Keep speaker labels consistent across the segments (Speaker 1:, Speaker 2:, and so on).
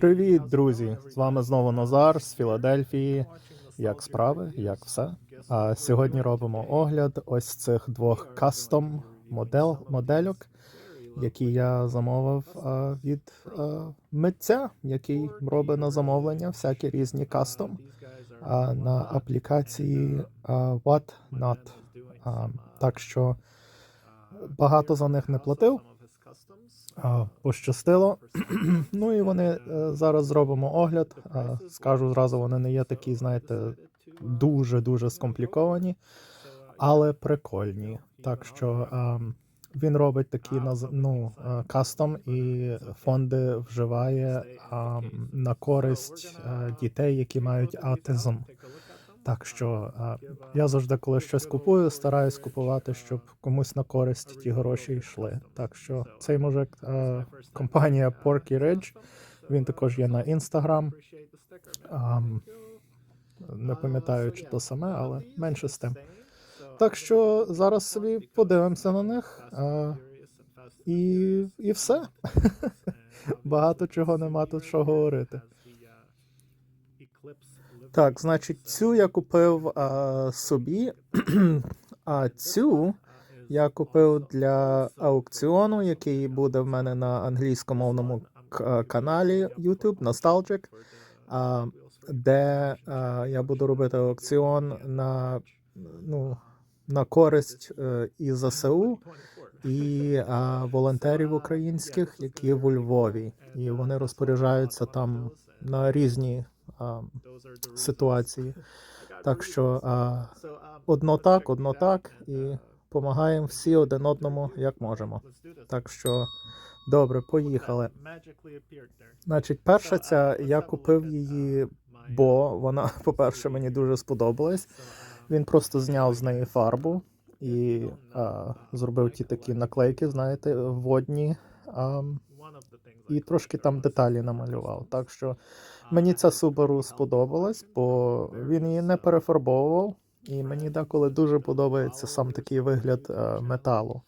Speaker 1: Привіт, друзі! З вами знову Назар з Філадельфії. Як справи, як все. А сьогодні робимо огляд ось цих двох кастом модел, модельок, які я замовив а, від а, митця, який робить на замовлення всякі різні кастом а, на аплікації а, Whatnot. А, так що багато за них не платив. Пощастило. ну і вони е, зараз зробимо огляд. Скажу зразу, вони не є такі, знаєте, дуже-дуже скомпліковані, але прикольні. Так що він робить такі ну, кастом і фонди вживає на користь дітей, які мають аутизм. Так що а, я завжди, коли щось купую, стараюсь купувати, щоб комусь на користь ті гроші йшли. Так що цей мужик, а, компанія Porky Ridge, він також є на Instagram. Ам, не пам'ятаю, чи то саме, але менше з тим. Так що зараз собі подивимося на них. А, і, і все. Багато чого нема тут що говорити. Так, значить, цю я купив а, собі, а цю я купив для аукціону, який буде в мене на англійськомовному каналі YouTube Nostalgic, а, де а, я буду робити аукціон на, ну, на користь е, і ЗСУ, і а, волонтерів українських, які у Львові. І вони розпоряджаються там на різні а, ситуації. Так що а, одно так, одно так, і допомагаємо всі один одному, як можемо. Так що добре, поїхали. Значить, перша ця я купив її, бо вона, по-перше, мені дуже сподобалась. Він просто зняв з неї фарбу і а, зробив ті такі наклейки, знаєте, водні. А, і трошки там деталі намалював. Так що мені ця Subaru сподобалась, бо він її не перефарбовував, і мені деколи дуже подобається сам такий вигляд е, металу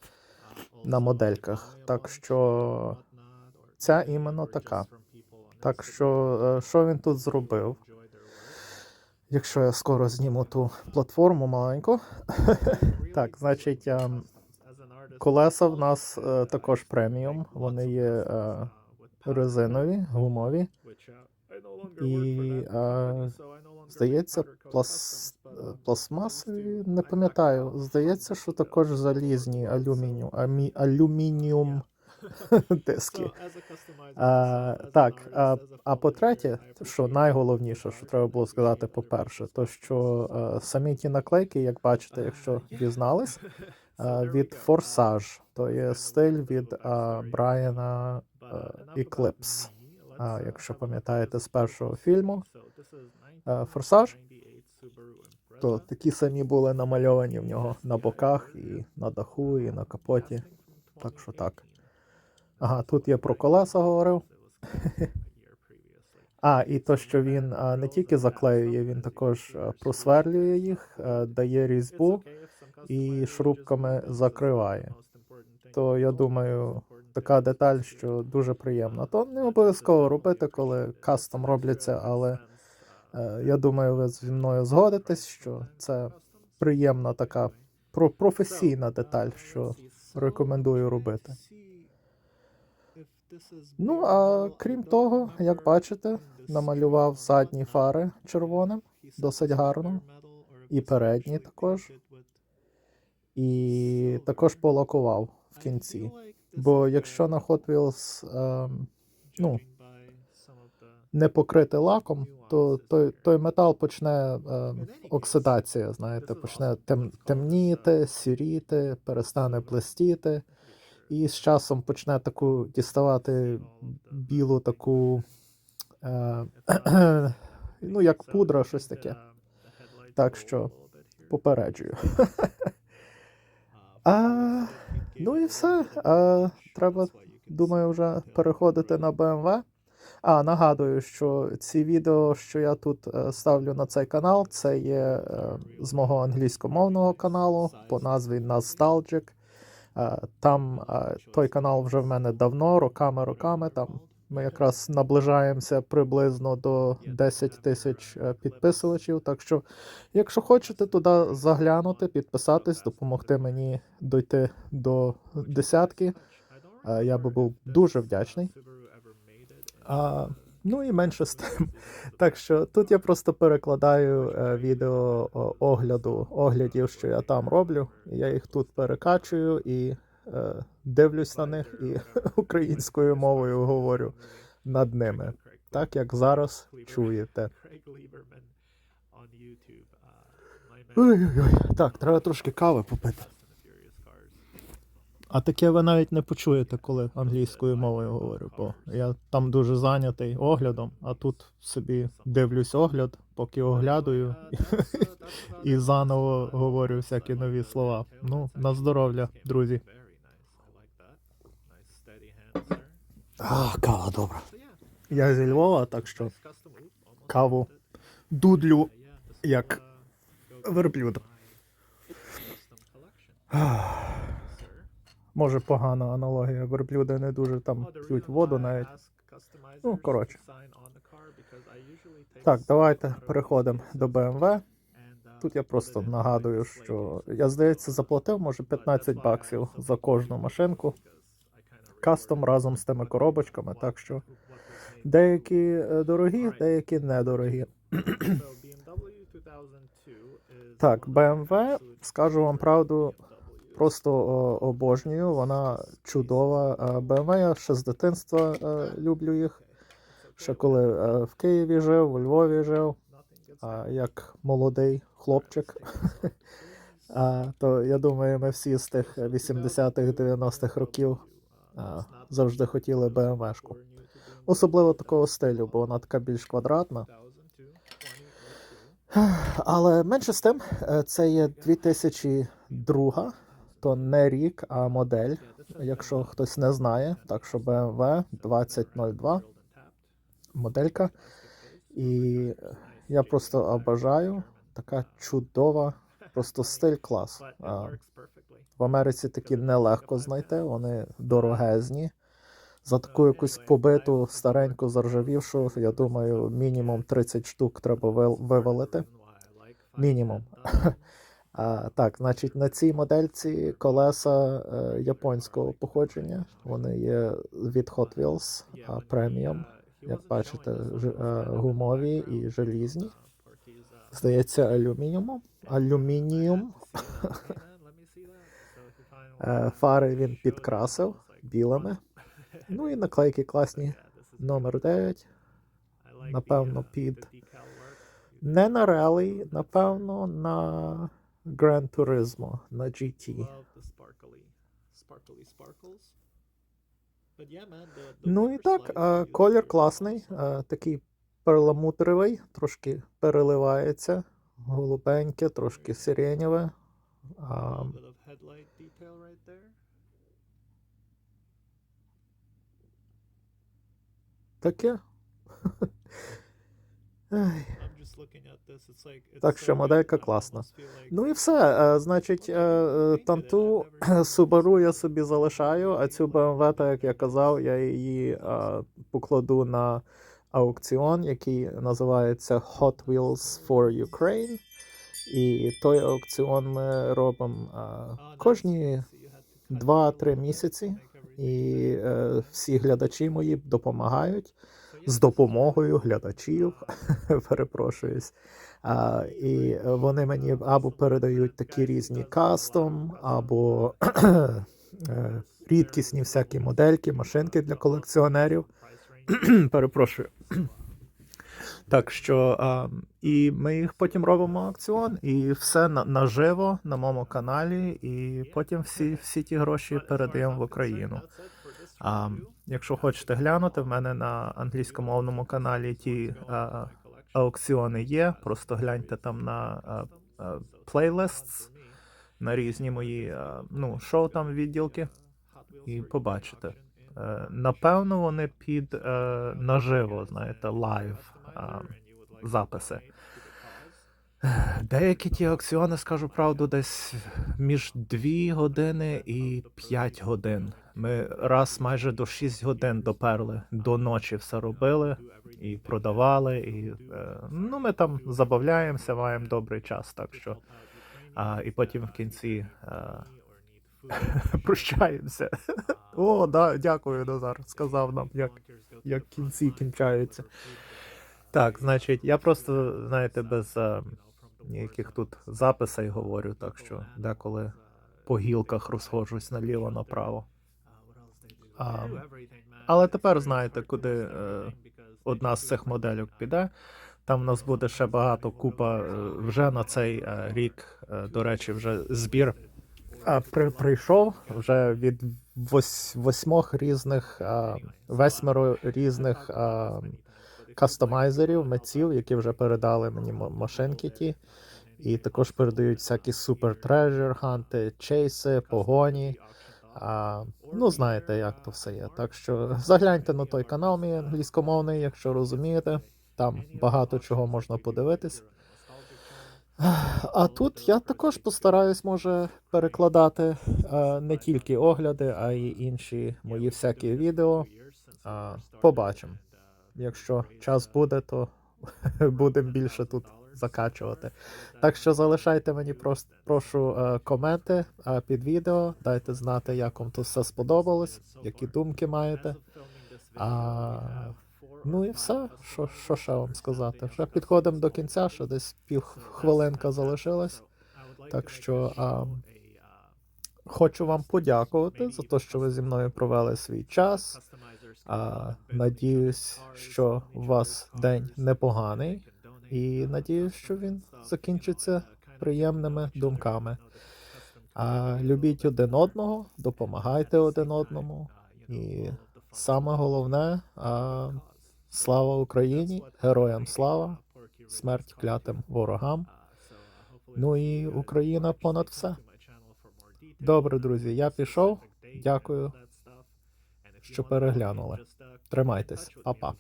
Speaker 1: на модельках. Так що ця іменно така. Так що, е, що він тут зробив? Якщо я скоро зніму ту платформу маленьку. так, значить, ем, колеса в нас е, також преміум. Вони є е, резинові, гумові. І, е, здається, плас... пластмасові, не пам'ятаю. Здається, що також залізні алюмініум, амі... алюмініум диски. А, так, а, а по-третє, що найголовніше, що треба було сказати, по-перше, то що самі ті наклейки, як бачите, якщо дізнались, від Форсаж, то є стиль від Брайана е, Eclipse. А, якщо пам'ятаєте з першого фільму е, Форсаж, то такі самі були намальовані в нього на боках, і на даху, і на капоті. Так що так. Ага, тут я про колеса говорив. А, і то, що він не тільки заклеює, він також просверлює їх, дає різьбу і шрубками закриває. То я думаю, така деталь, що дуже приємна. То не обов'язково робити, коли кастом робляться, але е, я думаю, ви зі мною згодитесь, що це приємна така про- професійна деталь, що рекомендую робити. Ну, а крім того, як бачите, намалював задні фари червоним, досить гарно, і передні також, і також полакував в кінці. Бо якщо на Hot Wheels ем, ну, не покрити лаком, то той, той метал почне ем, оксидація, знаєте, почне тем, темніти, сіріти, перестане блистіти, і з часом почне таку діставати білу таку, е, ну, як пудра, щось таке. Так що попереджую. А, ну і все. А, треба, думаю, вже переходити на BMW. А, нагадую, що ці відео, що я тут е, ставлю на цей канал, це є е, з мого англійськомовного каналу по назві Nostalgic. Е, Там е, той канал вже в мене давно, роками-роками, там Ми якраз наближаємося приблизно до 10 тисяч е, підписувачів. Так що, якщо хочете туди заглянути, підписатись, допомогти мені дойти до десятки, я би був дуже вдячний. Ну і менше з тим. Так що тут я просто перекладаю е, відео огляду оглядів, що я там роблю. Я їх тут перекачую і е, дивлюсь на них і українською мовою говорю над ними, так як зараз чуєте. Ой-ой-ой. Так, треба трошки кави попити. А таке ви навіть не почуєте, коли англійською мовою говорю, бо я там дуже зайнятий оглядом, а тут собі дивлюсь огляд, поки оглядую і заново говорю всякі нові слова. Ну, на здоров'я, друзі. А, кава добра. Я зі Львова, так що каву дудлю як верблюд. Може погана аналогія. Верблюди не дуже там п'ють воду навіть. Ну, коротше. Так, давайте переходимо до BMW. Тут я просто нагадую, що я, здається, заплатив може 15 баксів за кожну машинку. Кастом разом з тими коробочками, так що деякі е, дорогі, деякі недорогі. Так, BMW, скажу вам правду, просто обожнюю. Вона чудова. Е, BMW я ще з дитинства е, люблю їх. Ще коли е, в Києві жив, у Львові жив, як молодий хлопчик. То я думаю, ми всі з тих 80-х, 90-х років завжди хотіли BMW-шку. Особливо такого стилю, бо вона така більш квадратна. Але менше з тим, е, це є 2002, то не рік, а модель, якщо хтось не знає. Так що BMW 2002 моделька. І я просто обожаю. Така чудова, просто стиль клас. В Америці такі нелегко знайти, вони дорогезні. За таку якусь побиту, стареньку, заржавівшу, я думаю, мінімум 30 штук треба вивалити. Мінімум. А, так, значить, на цій модельці колеса е, японського походження. Вони є від Hot Wheels Premium. Як бачите, ж, е, гумові і желізні. Здається, алюмініумом. Алюмініум. Е, Фари він підкрасив білими. Ну і наклейки класні. Номер 9. Напевно, під не на релі, напевно, на Gran Turismo, на GT. Ну і так, колір класний, такий перламутровий, трошки переливається. Голубеньке, трошки сиренєве. Таке. Ай.
Speaker 2: Так що моделька класна.
Speaker 1: Ну і все. Е, Значить, е, е, танту Subaru я собі залишаю, а цю BMW, так як я казав, я її покладу на аукціон, який називається Hot Wheels for Ukraine. І той аукціон ми робимо е, кожні 2-3 місяці. І всі глядачі мої допомагають з допомогою глядачів. Перепрошуюсь. А, і вони мені або передають такі різні кастом, або е, рідкісні всякі модельки, машинки для колекціонерів. Перепрошую. Так що а, і ми їх потім робимо аукціон, і все на, наживо на моєму каналі, і потім всі, всі ті гроші передаємо в Україну. А, якщо хочете глянути, в мене на англійськомовному каналі ті а, аукціони є. Просто гляньте там на а, а, плейлист, на різні мої а, ну, шоу там відділки, і побачите. Е, Напевно, вони під е, наживо, знаєте, лайв а, записи. Деякі ті аукціони, скажу правду, десь між 2 години і 5 годин Ми раз майже до 6 годин доперли, до ночі все робили і продавали. І, е, ну, ми там забавляємося, маємо добрий час, так що. А, і потім в кінці е, прощаємося. О, да, дякую, Назар. Сказав нам, як, як кінці кінчаються. Так, значить, я просто, знаєте, без е, ніяких тут записей говорю, так що деколи по гілках розходжусь наліво направо. А, але тепер знаєте, куди е, одна з цих модельок піде. Там в нас буде ще багато купа е, вже на цей е, рік. е, До речі, вже збір при, прийшов вже від вось, восьмох різних, восьмеро різних кастомайзерів, митців, які вже передали мені машинки ті. І також передають всякі супер трежер, ханти, чейси, погоні. А, ну, знаєте, як то все є. Так що загляньте на той канал мій англійськомовний, якщо розумієте. Там багато чого можна подивитись. А тут я також постараюсь, може, перекладати е, не тільки огляди, а й інші мої всякі відео. А, побачимо. Якщо час буде, то будемо більше тут закачувати. Так що залишайте мені просто прошу е, коменти е, під відео, дайте знати, як вам тут все сподобалось, які думки маєте. А, ну і все. Що, що ще вам сказати? Вже підходимо до кінця, ще десь пів хвилинка залишилась. Так що а, хочу вам подякувати за те, що ви зі мною провели свій час. А, надіюсь, що у вас день непоганий, і надіюсь, що він закінчиться приємними думками. А, любіть один одного, допомагайте один одному. І саме головне, а, слава Україні, героям слава, смерть клятим ворогам. Ну і Україна понад все. Добре, друзі, я пішов. Дякую, що переглянули. Тримайтесь, па-па.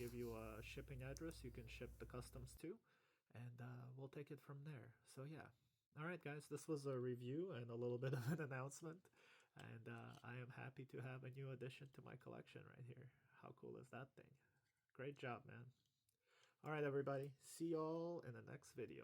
Speaker 2: And uh, we'll take it from there. So yeah. All right, guys. This was a review and a little bit of an announcement. And uh, I am happy to have a new addition to my collection right here. How cool is that thing? Great job, man. All right, everybody. See y'all in the next video.